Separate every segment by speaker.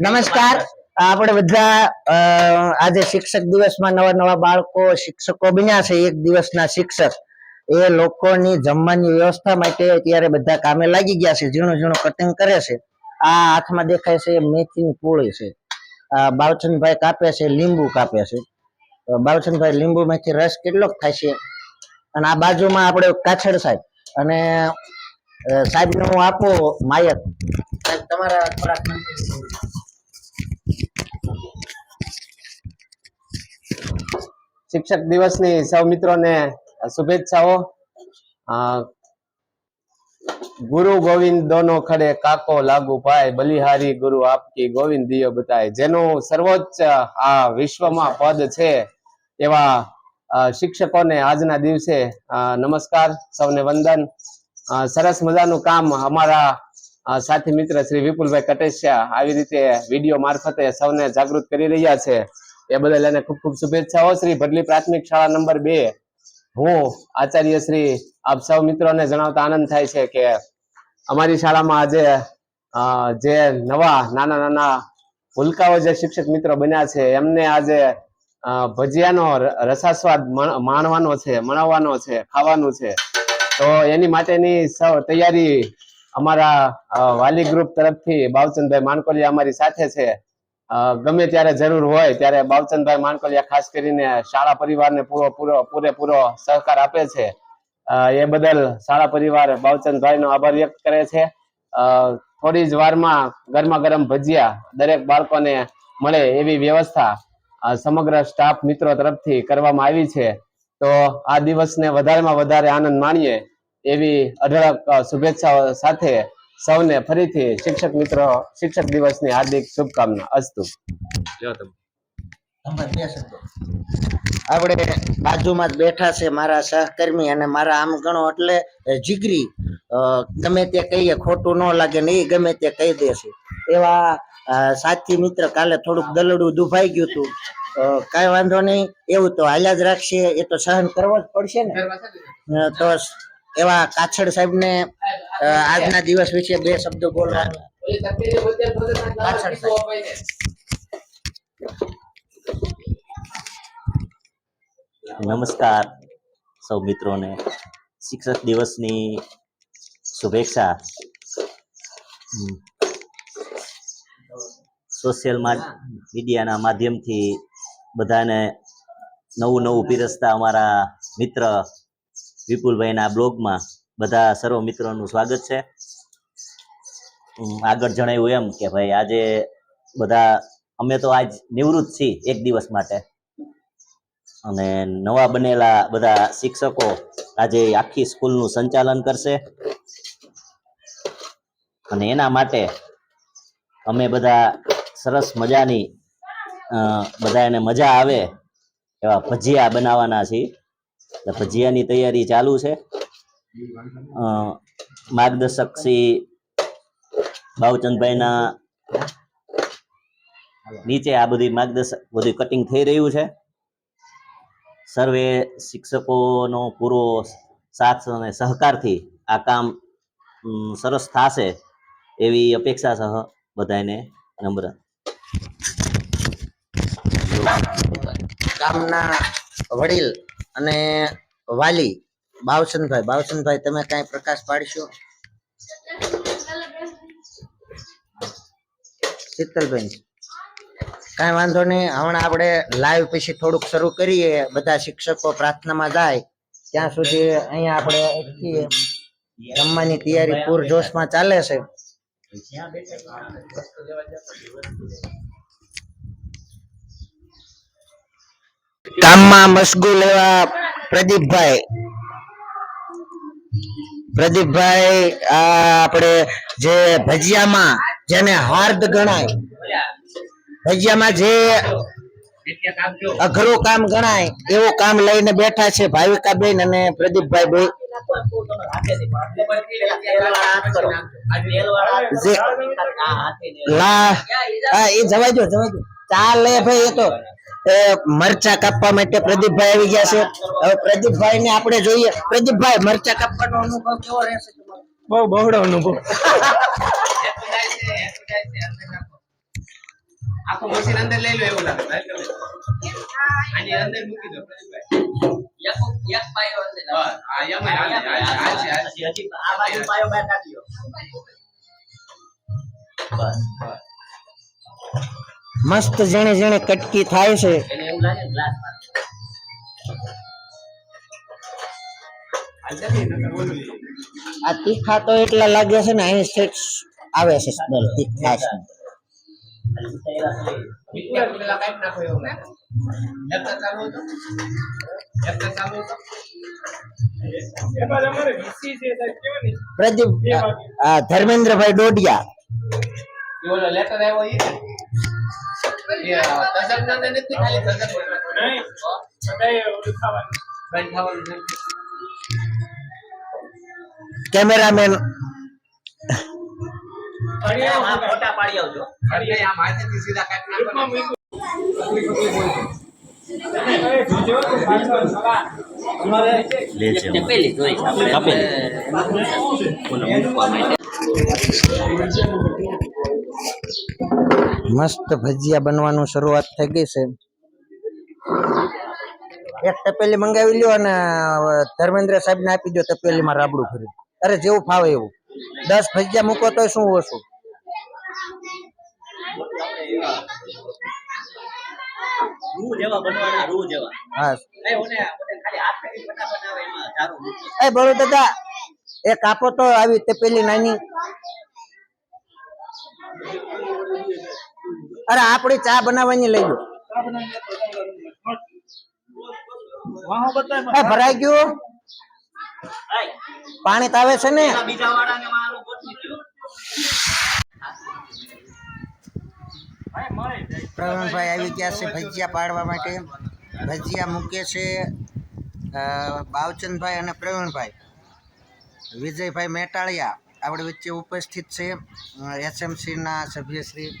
Speaker 1: નમસ્કાર. આપણે બધા આજે શિક્ષક દિવસમાં નવા નવા બાળકો, શિક્ષકો બન્યા છે. એક દિવસના શિક્ષક. એ લોકોની જમવાની વ્યવસ્થા માટે અત્યારે બધા કામે લાગી ગયા છે. ઝીણું ઝીણું કટિંગ કરે છે. આ હાથમાં દેખાય છે મેથીની પૂળી છે. બાવચંદભાઈ કાપે છે, લીંબુ કાપે છે. બાવચંદભાઈ લીંબુ માંથી રસ કેટલોક થાય છે? અને આ બાજુમાં આપણે કાછડ સાહેબ. અને સાહેબ હું આપું, માયક. તમારા થોડાક
Speaker 2: શિક્ષક દિવસની સૌ મિત્રોને શુભેચ્છાઓ. ગુરુ ગોવિંદ દોનો ખડે કાકો લાગુ પાય, બલિહારી ગુરુ આપકી ગોવિંદ દિયો બતાય. જેનું સર્વોચ્ચ, આ વિશ્વમાં પદ છે એવા શિક્ષકોને આજના દિવસે નમસ્કાર, સૌને વંદન. સરસ મજાનું કામ અમારા સાથી મિત્ર શ્રી વિપુલભાઈ કટેશિયા આવી રીતે વીડિયો મારફતે સૌને જાગૃત કરી રહ્યા છે. એ બદલ એને ખૂબ ખૂબ શુભેચ્છાઓ. શ્રી ભડલી પ્રાથમિક શાળા નંબર બે. હું આચાર્ય શ્રી આપ સૌ મિત્રોને જણાવતા આનંદ થાય છે કે અમારી શાળામાં આજે જે નવા, નાના નાના ભૂલકાઓ જે શિક્ષક મિત્રો બન્યા છે, એમને આજે ભજીયાનો રસાસ્વાદ મણ- માણવાનો છે, મણાવવાનો છે, ખાવાનું છે. તો એની માટેની સૌ, તૈયારી અમારા વાલી ગ્રુપ તરફથી બાવચંદભાઈ માનકોલિયા અમારી સાથે છે. ગમે ત્યારે જરૂર હોય ત્યારે બાવચંદભાઈ માનકોલિયા ખાસ કરીને શાળા પરિવારને પૂરો પૂરો, પૂરેપૂરો સહકાર આપે છે. એ બદલ શાળા પરિવાર બાવચંદભાઈનો આભાર વ્યક્ત કરે છે. થોડી જ વારમાં ગરમા ગરમ ભજીયા દરેક બાળકોને મળે એવી વ્યવસ્થા સમગ્ર સ્ટાફ મિત્રો તરફથી કરવામાં આવી છે. તો આ દિવસને વધારેમાં વધારે આનંદ માણીએ. એવી અઢળક શુભેચ્છાઓ સાથે સૌને ફરીથી શિક્ષક મિત્રો શિક્ષક દિવસની હાર્દિક શુભકામના. અસ્તુ.
Speaker 1: આપણે બાજુમાં જ બેઠા છે મારા સહકર્મી અને મારા આમ ગણો એટલે જીગરી અ, ગમે તે કહીએ ખોટું ન લાગે ને એ ગમે તે કહી દેશે એવા સાથી મિત્ર કાલે થોડુંક દલડું દુભાઈ ગયું હતું કઈ વાંધો નહીં એવું તો હાલ્યા જ રાખશે એ તો સહન કરવો જ પડશે ને. તો એવા કાછડ સાહેબ ને આજના દિવસ વિશે બે શબ્દો બોલવાનું
Speaker 3: નમસ્કાર સૌ મિત્રોને. શિક્ષક દિવસની શુભેચ્છા. સોશિયલ મીડિયાના માધ્યમથી બધાને નવું નવું પીરસતા અમારા મિત્ર વિપુલભાઈના બ્લોગમાં બધા સર્વ મિત્રોનું સ્વાગત છે. આગળ જણાવ્યું એમ કે ભાઈ આજે બધા અમે તો આજ નિવૃત્ત છીએ એક દિવસ માટે. અને નવા બનેલા બધા શિક્ષકો આજે આખી સ્કૂલનું સંચાલન કરશે. અને એના માટે અમે બધા સરસ મજાની અ, બધાને મજા આવે એવા ભજીયા બનાવવાના છીએ. ભજીયાની તૈયારી ચાલુ છે. માર્ગદર્શક શ્રી ભાવચંદભાઈના નીચે આ બધી માર્ગદર્શક, બધું કટિંગ થઈ રહ્યું છે. સર્વે શિક્ષકોનો પૂરો સાથ અને સહકારથી આ કામ સરસ થશે એવી અપેક્ષા સહ બધાને નમ્ર.
Speaker 1: ગામના વડીલ અને વાલી, બાવસનભાઈ બાવસનભાઈ, તમે કાંઈ પ્રકાશ પાડશો? શીતલબેન. કાંઈ વાંધો નહીં, હમણાં આપણે લાઈવ પછી થોડુંક શરૂ કરીએ, બધા શિક્ષકો પ્રાર્થનામાં જાય, ત્યાં સુધી અહીંયા આપણે જમવાની તૈયારી પૂરજોશમાં ચાલે છે. કામમાં મશગુલ એવા પ્રદીપભાઈ. પ્રદીપભાઈ આપણે જે ભજીયામાં જેને હાર્દ ગણાય, ભજીયામાં જે અઘરું કામ ગણાય, એવું કામ લઈને બેઠા છે ભાવિકાબેન અને પ્રદીપભાઈ બે લા હા, એ જવા દો જવા દો ચાલે ભાઈ એ તો. મરચા કાપવા માટે પ્રદીપભાઈ આવી ગયા છે. હવે પ્રદીપભાઈ ને આપણે જોઈએ. પ્રદીપભાઈ મરચા કાપવાનો અનુભવ કેવો રહેશે
Speaker 4: બહુ બહોળો અનુભવ.
Speaker 2: આખો મશીન અંદર લઈ લો એવું લાગે. આની અંદર મૂકી દો પ્રદીપભાઈ. બસ, આ
Speaker 1: મસ્ત જેણે જેણે કટકી થાય છે. આ તીખા તો એટલા લાગે છે ને અહીં સેટ આવે છે સ્મેલ તીખા છે? પ્રદીપ ધર્મેન્દ્રભાઈ ડોડિયા
Speaker 2: લેટર આવ્યો
Speaker 1: કેમેરામેન
Speaker 3: ફોટા પાડી આવજો
Speaker 1: મસ્ત ભજીયા બનવાનું શરૂઆત થઈ ગઈ છે. એક તપેલી મંગાવી લ્યો અને ધર્મેન્દ્ર સાહેબ ને આપી દો તપેલીમાં રાબડું ભરી અરે જેવું ફાવે એવું. દસ ભજીયા મૂકો તો શું ઓછું
Speaker 3: એ
Speaker 1: બરો દાદા એ કાપો તો આવી તપેલી નાની. અરે આપડી ચા બનાવવાની લઈ લો ભરાઈ ગયું. પાણી તાવે છે ને? પ્રવીણભાઈ આવી ગયા છે ભજીયા પાડવા માટે. ભજીયા મૂકે છે બાવચંદભાઈ અને પ્રવીણભાઈ. વિજયભાઈ મેટાળિયા. આપણી વચ્ચે ઉપસ્થિત છે એસએમસીના સભ્યશ્રી.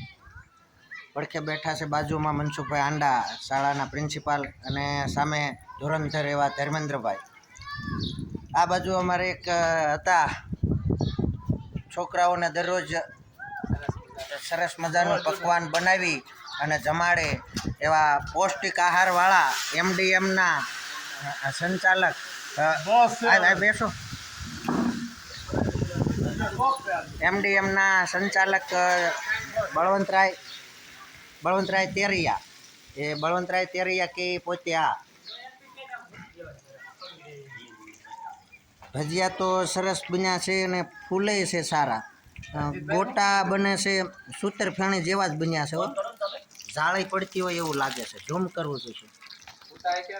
Speaker 1: પડખે બેઠા છે બાજુમાં મનસુખભાઈ આંડા શાળાના પ્રિન્સિપાલ અને સામે ધોરણધર એવા ધર્મેન્દ્રભાઈ. આ બાજુ અમારે એક હતા. છોકરાઓને દરરોજ સરસ મજાનું પકવાન બનાવી અને જમાડે એવા પૌષ્ટિક આહારવાળા એમડીએમના સંચાલક. બેસો. એમડીએમના સંચાલક બળવંતરાય બળવંતરાય તેરિયા. એ બળવંતરાય તેરિયા કે પોતે આ ભજીયા તો સરસ બન્યા છે અને ફૂલે છે સારા. ગોટા બને છે સૂતર ફેણી જેવા જ બન્યા છે હો. જાળી પડતી હોય એવું લાગે છે. ઝૂમ કરવું જોઈએ
Speaker 3: ઉતા હોય